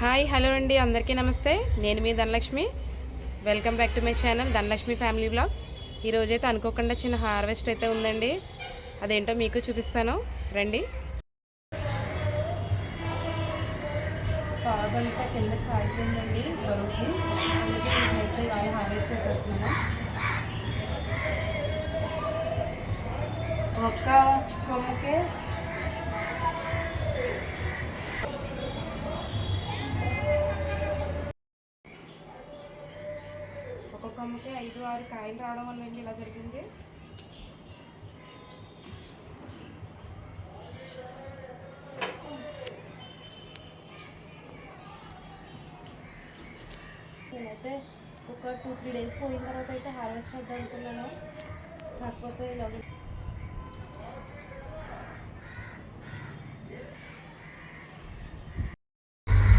Hi hello అండి. అందరికీ నమస్తే. నేను మీ Dhanalakshmi. Welcome back to my channel Dhanalakshmi family blogs ఈరోజైతే అనుకోకుండా చిన్న హార్వెస్ట్ అయితే ఉందండి. అదేంటో మీకు చూపిస్తాను. రండి. పాదంతా సాగిపోయిందండి. బరువుకి. అందుకే ఇవాళ హార్వెస్ట్ ఒక్క కొమ్మకే కొమ్మకే ఐదు ఆరు కాయలు రావడం వల్ల అండి ఇలా జరిగింది? నేనైతే ఒక టూ త్రీ డేస్ పోయిన తర్వాత అయితే హార్వెస్ట్ చేద్దాం అనుకున్నాను. కాకపోతే ఇలాగ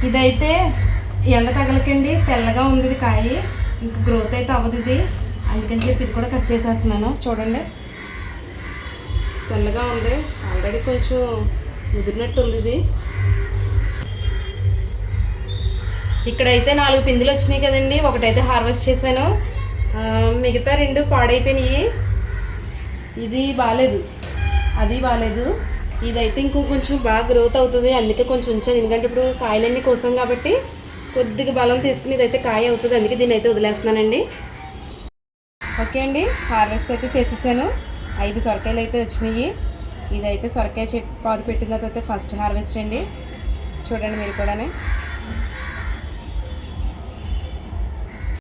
ఇదైతే ఎండ తగలకండి తెల్లగా ఉంది కాయ. ఇంక గ్రోత్ అయితే అవ్వదు ఇది అందుకని చెప్పి ఇది కూడా కట్ చేసేస్తున్నాను. చూడండి. తెల్లగా ఉంది. ఆల్రెడీ కొంచెం ముదిరినట్టు ఉంది ఇది. ఇక్కడైతే నాలుగు పిందులు వచ్చినాయి కదండి. ఒకటైతే హార్వెస్ట్ చేశాను. మిగతా రెండు పాడైపోయినాయి. ఇది బాగాలేదు అది బాగాలేదు ఇదైతే ఇంకో కొంచెం బాగా గ్రోత్ అవుతుంది. అందుకే కొంచెం ఉంచాను. ఎందుకంటే ఇప్పుడు కాయలన్నీ కోసం కాబట్టి కొద్దిగా బలం తీసుకుని ఇదైతే కాయ అవుతుంది అందుకే దీన్ని అయితే వదిలేస్తున్నానండి. ఓకే అండి హార్వెస్ట్ అయితే చేసేసాను. ఐదు సొరకాయలు అయితే వచ్చినాయి. ఇదైతే సొరకాయ చెట్టు పాదు పెట్టిన తర్వాత అయితే ఫస్ట్ హార్వెస్ట్ అండి. చూడండి మీరు కూడానే.